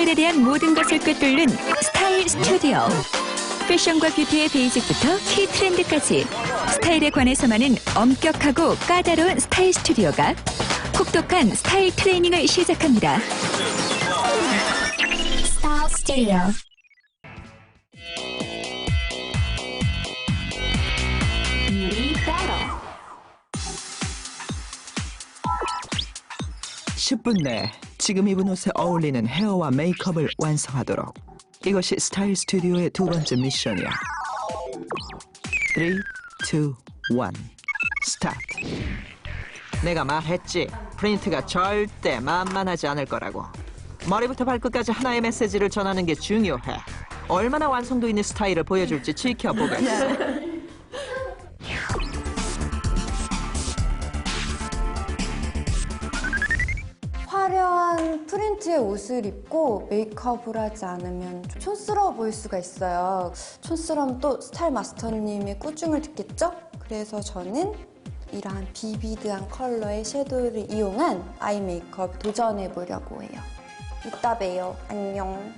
스타일에 대한 모든 것을 꿰뚫는 스타일 스튜디오. 패션과 뷰티의 베이직부터 키 트렌드까지 스타일에 관해서만은 엄격하고 까다로운 스타일 스튜디오가 혹독한 스타일 트레이닝을 시작합니다. Beauty Battle. 10분 내 지금 입은 옷에 어울리는 헤어와 메이크업을 완성하도록. 이것이 스타일 스튜디오의 두 번째 미션이야. 3, 2, 1, 스타트. 내가 말했지. 프린트가 절대 만만하지 않을 거라고. 머리부터 발끝까지 하나의 메시지를 전하는 게 중요해. 얼마나 완성도 있는 스타일을 보여줄지 지켜보겠어. 프린트의 옷을 입고 메이크업을 하지 않으면 좀 촌스러워 보일 수가 있어요. 촌스러우면 또 스타일 마스터님의 꾸중을 듣겠죠? 그래서 저는 이러한 비비드한 컬러의 섀도우를 이용한 아이 메이크업 도전해 보려고 해요. 이따 봬요. 안녕.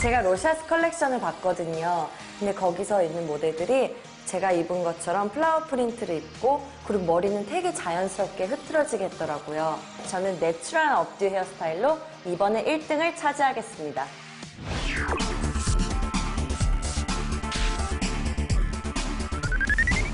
제가 로샤스 컬렉션을 봤거든요. 근데 거기서 있는 모델들이 제가 입은 것처럼 플라워 프린트를 입고 그리고 머리는 되게 자연스럽게 흐트러지게 했더라고요. 저는 내추럴한 업듀 헤어스타일로 이번에 1등을 차지하겠습니다.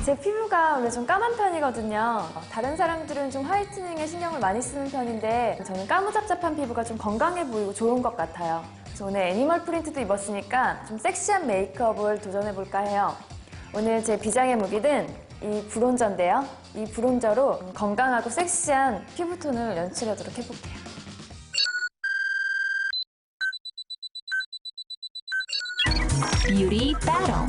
제 피부가 원래 좀 까만 편이거든요. 다른 사람들은 좀 화이트닝에 신경을 많이 쓰는 편인데 저는 까무잡잡한 피부가 좀 건강해 보이고 좋은 것 같아요. 그래서 오늘 애니멀 프린트도 입었으니까 좀 섹시한 메이크업을 도전해 볼까 해요. 오늘 제 비장의 무기는 이 브론저인데요. 이 브론저로 건강하고 섹시한 피부톤을 연출하도록 해볼게요. Beauty Battle.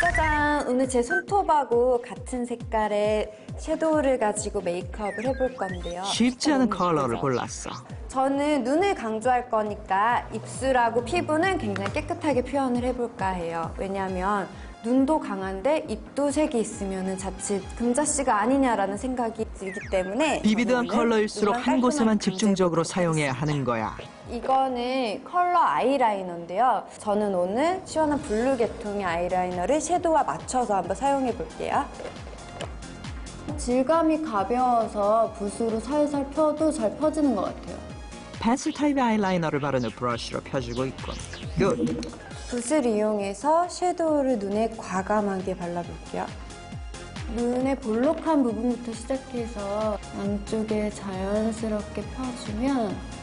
짜잔! 오늘 제 손톱하고 같은 색깔의 섀도우를 가지고 메이크업을 해볼 건데요. 쉽지 않은 컬러를? 골랐어. 저는 눈을 강조할 거니까 입술하고 피부는 굉장히 깨끗하게 표현을 해볼까 해요. 왜냐하면 눈도 강한데 입도 색이 있으면 자칫 금자씨가 아니냐라는 생각이 들기 때문에 비비드한 컬러일수록 한 곳에만 집중적으로 사용해야. 하는 거야. 이거는 컬러 아이라이너인데요. 저는 오늘 시원한 블루 계통의 아이라이너를 섀도우와 맞춰서 한번 사용해 볼게요. 질감이 가벼워서 붓으로 살살 펴도 잘 펴지는 것 같아요. 펜슬 타입의 아이라이너를 바르는 브러쉬로 펴주고 있군. 굿. 붓을 이용해서 섀도우를 눈에 과감하게 발라볼게요. 눈의 볼록한 부분부터 시작해서 안쪽에 자연스럽게 펴주면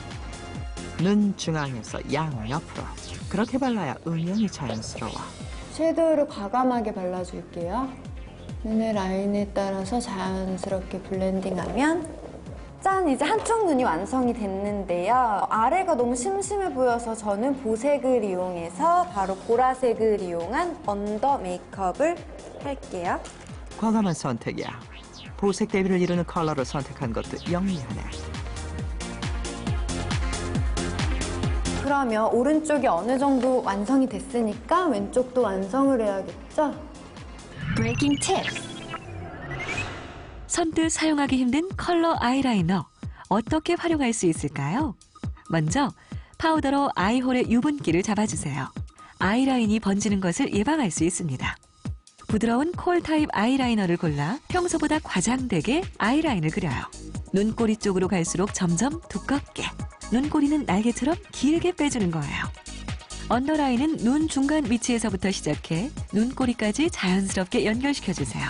눈 중앙에서 양옆으로. 그렇게 발라야 음영이 자연스러워. 섀도우를 과감하게 발라줄게요. 눈의 라인에 따라서 자연스럽게 블렌딩하면 짠! 이제 한쪽 눈이 완성이 됐는데요. 아래가 너무 심심해 보여서 저는 보색을 이용해서 바로 보라색을 이용한 언더 메이크업을 할게요. 과감한 선택이야. 보색 대비를 이루는 컬러를 선택한 것도 영리하네. 그러면 오른쪽이 어느 정도 완성이 됐으니까 왼쪽도 완성을 해야겠죠? Breaking tips. 선뜻 사용하기 힘든 컬러 아이라이너 어떻게 활용할 수 있을까요? 먼저 파우더로 아이홀의 유분기를 잡아주세요. 아이라인이 번지는 것을 예방할 수 있습니다. 부드러운 콜 타입 아이라이너를 골라 평소보다 과장되게 아이라인을 그려요. 눈꼬리 쪽으로 갈수록 점점 두껍게, 눈꼬리는 날개처럼 길게 빼주는 거예요. 언더라인은 눈 중간 위치에서부터 시작해 눈꼬리까지 자연스럽게 연결시켜주세요.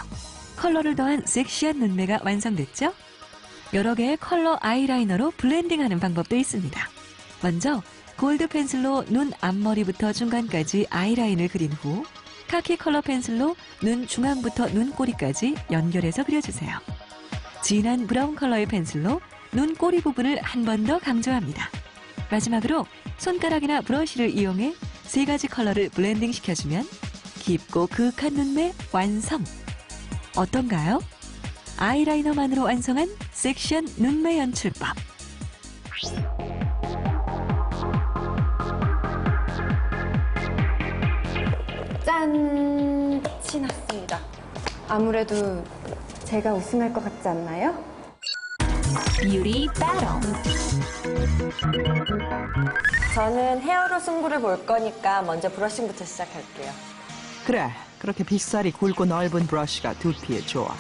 컬러를 더한 섹시한 눈매가 완성됐죠? 여러 개의 컬러 아이라이너로 블렌딩하는 방법도 있습니다. 먼저 골드 펜슬로 눈 앞머리부터 중간까지 아이라인을 그린 후 카키 컬러 펜슬로 눈 중앙부터 눈꼬리까지 연결해서 그려주세요. 진한 브라운 컬러의 펜슬로 눈 꼬리 부분을 한 번 더 강조합니다. 마지막으로 손가락이나 브러쉬를 이용해 세 가지 컬러를 블렌딩 시켜주면 깊고 그윽한 눈매 완성! 어떤가요? 아이라이너만으로 완성한 섹시한 눈매 연출법. 짠! 끝이 났습니다. 아무래도 제가 우승할 것 같지 않나요? Beauty battle. 저는 헤어로 승부를 볼 거니까 먼저 브러싱부터 시작할게요. 그래, 그렇게 빗살이 굵고 넓은 브러쉬가 두피에 좋아.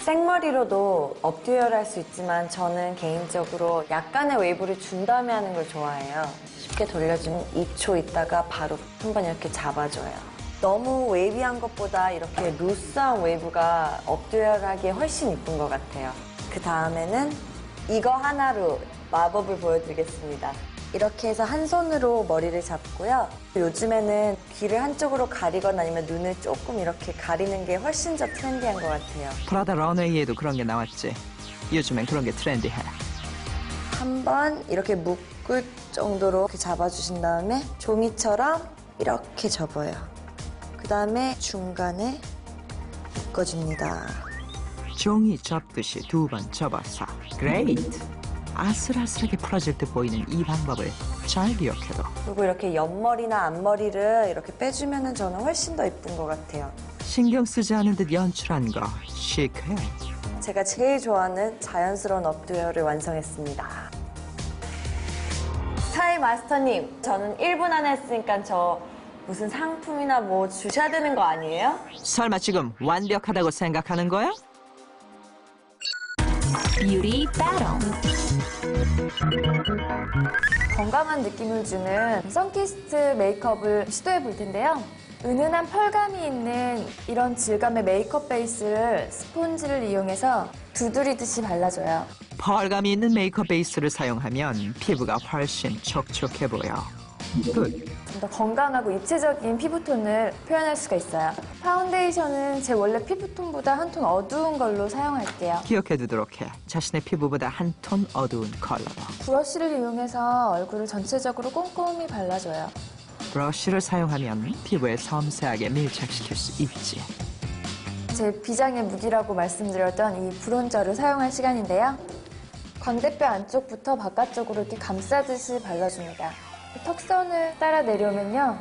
생머리로도 업듀얼 할 수 있지만 저는 개인적으로 약간의 웨이브를 준 다음에 하는 걸 좋아해요. 쉽게 돌려주면 2초 있다가 바로 한번 이렇게 잡아줘요. 너무 웨이비한 것보다 이렇게 루스한 웨이브가 업듀얼하기에 훨씬 이쁜 것 같아요. 그 다음에는 이거 하나로 마법을 보여드리겠습니다. 이렇게 해서 한 손으로 머리를 잡고요. 요즘에는 귀를 한쪽으로 가리거나 아니면 눈을 조금 이렇게 가리는 게 훨씬 더 트렌디한 것 같아요. 프라다 런웨이에도 그런 게 나왔지. 요즘엔 그런 게 트렌디해. 한 번 이렇게 묶을 정도로 이렇게 잡아주신 다음에 종이처럼 이렇게 접어요. 그 다음에 중간에 묶어줍니다. 종이 접듯이 두 번 접어서. 그레이트. 아슬아슬하게 풀어질 듯 보이는 이 방법을 잘 기억해둬. 그리고 이렇게 옆머리나 앞머리를 이렇게 빼주면 저는 훨씬 더 예쁜 것 같아요. 신경 쓰지 않은 듯 연출한 거 시크해. 제가 제일 좋아하는 자연스러운 업듀얼을 완성했습니다. 스타일 마스터님, 저는 1분 안에 했으니까 저 무슨 상품이나 뭐 주셔야 되는 거 아니에요? 설마 지금 완벽하다고 생각하는 거야? Beauty battle. 건강한 느낌을 주는 선키스트 메이크업을 시도해 볼 텐데요. 은은한 펄감이 있는 이런 질감의 메이크업 베이스를 스폰지를 이용해서 두드리듯이 발라줘요. 펄감이 있는 메이크업 베이스를 사용하면 피부가 훨씬 촉촉해 보여. 굿. 좀 더 건강하고 입체적인 피부톤을 표현할 수가 있어요. 파운데이션은 제 원래 피부톤보다 한 톤 어두운 걸로 사용할게요. 기억해 두도록 해. 자신의 피부보다 한 톤 어두운 컬러로. 브러쉬를 이용해서 얼굴을 전체적으로 꼼꼼히 발라줘요. 브러쉬를 사용하면 피부에 섬세하게 밀착시킬 수 있지. 제 비장의 무기라고 말씀드렸던 이 브론저를 사용할 시간인데요. 광대뼈 안쪽부터 바깥쪽으로 이렇게 감싸듯이 발라줍니다. 턱선을 따라 내려오면요.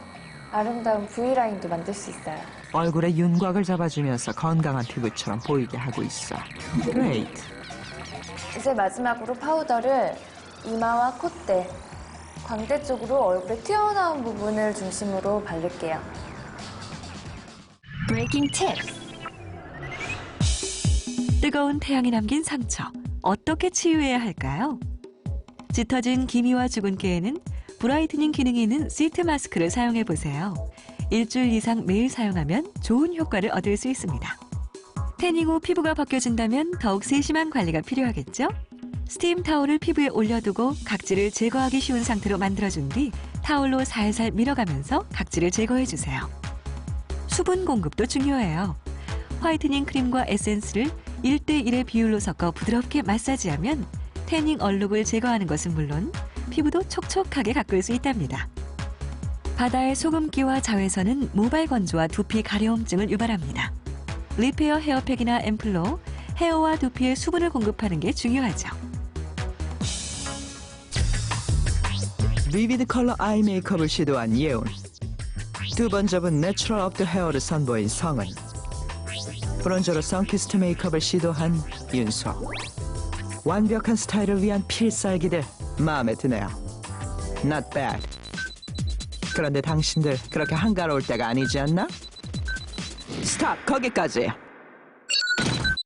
아름다운 V라인도 만들 수 있어요. 얼굴에 윤곽을 잡아주면서 건강한 피부처럼 보이게 하고 있어. 그레이트. 이제 마지막으로 파우더를 이마와 콧대, 광대 쪽으로 얼굴에 튀어나온 부분을 중심으로 바를게요. Breaking tips. 뜨거운 태양이 남긴 상처 어떻게 치유해야 할까요? 짙어진 기미와 주근깨에는 브라이트닝 기능이 있는 시트 마스크를 사용해 보세요. 일주일 이상 매일 사용하면 좋은 효과를 얻을 수 있습니다. 태닝 후 피부가 벗겨진다면 더욱 세심한 관리가 필요하겠죠? 스팀 타올을 피부에 올려두고 각질을 제거하기 쉬운 상태로 만들어준 뒤 타올로 살살 밀어가면서 각질을 제거해 주세요. 수분 공급도 중요해요. 화이트닝 크림과 에센스를 1대1의 비율로 섞어 부드럽게 마사지하면 태닝 얼룩을 제거하는 것은 물론 피부도 촉촉하게 가꿀 수 있답니다. 바다의 소금기와 자외선은 모발 건조와 두피 가려움증을 유발합니다. 리페어 헤어팩이나 앰플로 헤어와 두피에 수분을 공급하는 게 중요하죠. 비비드 컬러 아이 메이크업을 시도한 예온. 두 번 접은 내추럴 업드 헤어를 선보인 성은. 브론저로 선키스트 메이크업을 시도한 윤소. 완벽한 스타일을 위한 필살기들 마음에 드네요. Not bad. 그런데 당신들 그렇게 한가로울 때가 아니지 않나? 스탑 거기까지.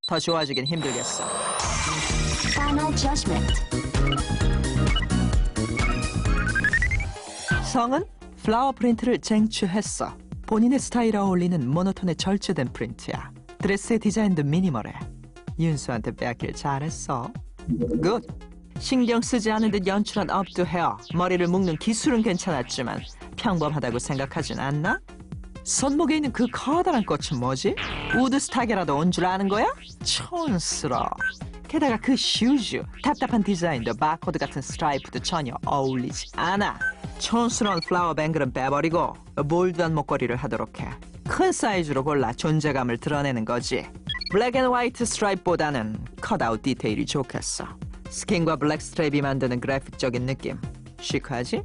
더 좋아지긴 힘들겠어. Final judgment. 성은 플라워 프린트를 쟁취했어. 본인의 스타일에 어울리는 모노톤의 절제된 프린트야. 드레스의 디자인도 미니멀해. 윤수한테 빼앗길 잘했어. 굿. 신경 쓰지 않은 듯 연출한 업도 헤어. 머리를 묶는 기술은 괜찮았지만 평범하다고 생각하진 않나? 손목에 있는 그 커다란 꽃은 뭐지? 우드스탁이라도 온 줄 아는 거야? 촌스러워. 게다가 그 슈즈, 답답한 디자인도 바코드 같은 스트라이프도 전혀 어울리지 않아. 촌스러운 플라워 뱅글은 빼버리고 몰드한 목걸이를 하도록 해. 큰 사이즈로 골라 존재감을 드러내는 거지. 블랙 앤 화이트 스트라이프보다는 컷아웃 디테일이 좋겠어. 스킨과 블랙 스트랩이 만드는 그래픽적인 느낌. 시크하지?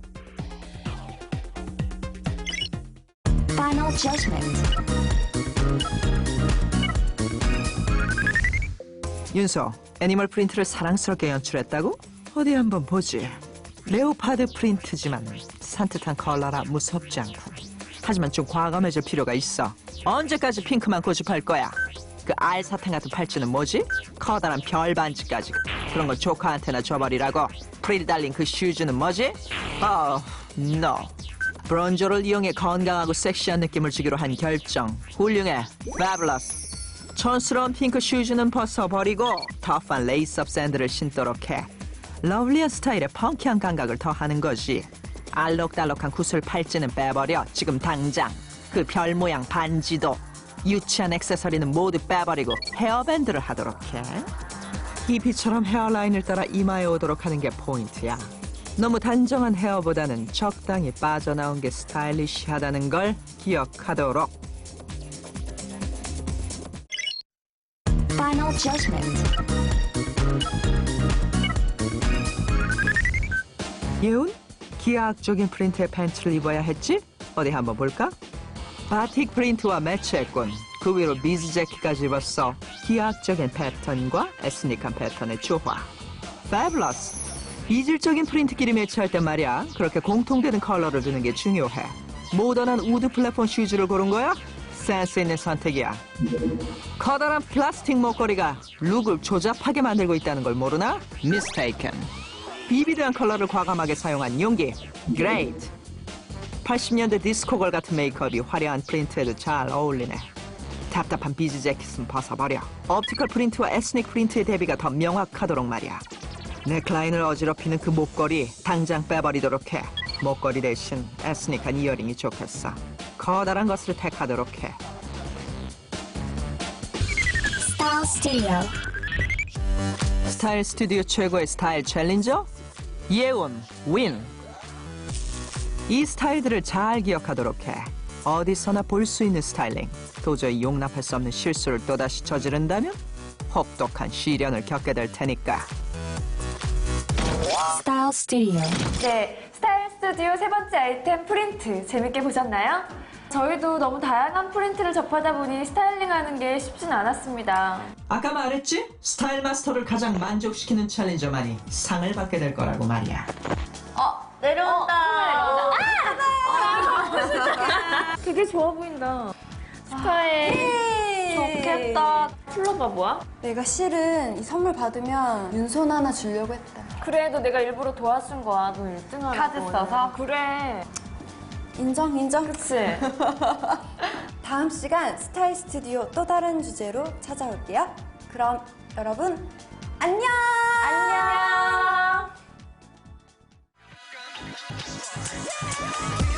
Final judgment. 윤서, 애니멀 프린트를 사랑스럽게 연출했다고? 어디 한번 보지. 레오파드 프린트지만 산뜻한 컬러라 무섭지 않고. 하지만 좀 과감해질 필요가 있어. 언제까지 핑크만 고집할 거야? 그 알 사탕 같은 팔찌는 뭐지? 커다란 별 반지까지. 그런 걸 조카한테나 줘버리라고. 프릴 달린 그 슈즈는 뭐지? 어, no. 브론조를 이용해 건강하고 섹시한 느낌을 주기로 한 결정. 훌륭해. fabulous. 촌스러운 핑크 슈즈는 벗어버리고 터프한 레이스업 샌들을 신도록 해. 러블리한 스타일에 펑키한 감각을 더하는 거지. 알록달록한 구슬 팔찌는 빼버려 지금 당장. 그 별 모양 반지도 유치한 액세서리는 모두 빼버리고 헤어밴드를 하도록 해. 이비처럼 헤어라인을 따라 이마에 오도록 하는 게 포인트야. 너무 단정한 헤어보다는 적당히 빠져나온 게 스타일리시하다는 걸 기억하도록. Final judgment. 예운? 기하학적인 프린트의 팬츠를 입어야 했지? 어디 한번 볼까? 바틱 프린트와 매치했군. 그 위로 비즈 재킷까지 입었어. 기하학적인 패턴과 에스닉한 패턴의 조화. 패블러스. 이질적인 프린트끼리 매치할 땐 말이야. 그렇게 공통되는 컬러를 두는 게 중요해. 모던한 우드 플랫폼 슈즈를 고른 거야? 센스 있는 선택이야. 커다란 플라스틱 목걸이가 룩을 조잡하게 만들고 있다는 걸 모르나? 미스테이큰. 비비드한 컬러를 과감하게 사용한 용기. Great. 80년대 디스코걸 같은 메이크업이 화려한 프린트에도 잘 어울리네. 답답한 비즈 재킷은 벗어버려. 옵티컬 프린트와 에스닉 프린트의 대비가 더 명확하도록 말이야. 넥라인을 어지럽히는 그 목걸이 당장 빼버리도록 해. 목걸이 대신 에스닉한 이어링이 좋겠어. 커다란 것을 택하도록 해. Style Studio. 스타일 스튜디오 최고의 스타일 챌린저 예원 윈. 이 스타일들을 잘 기억하도록 해. 어디서나 볼 수 있는 스타일링. 도저히 용납할 수 없는 실수를 또다시 저지른다면 혹독한 시련을 겪게 될 테니까. Style Studio. 네, 스타일 스튜디오 세 번째 아이템 프린트 재밌게 보셨나요? 저희도 너무 다양한 프린트를 접하다 보니 스타일링하는 게 쉽진 않았습니다. 아까 말했지? 스타일 마스터를 가장 만족시키는 챌린저만이 상을 받게 될 거라고 말이야. 되게 좋아 보인다. 축하해. 좋겠다. 풀러봐 뭐야? 내가 실은 이 선물 받으면 윤손 하나 주려고 했다. 그래도 내가 일부러 도와준 거야. 너 1등 하라고. 카드 써서? 그래. 인정, 인정. 그치? 다음 시간 스타일 스튜디오 또 다른 주제로 찾아올게요. 그럼 여러분 안녕! 안녕. Yeah.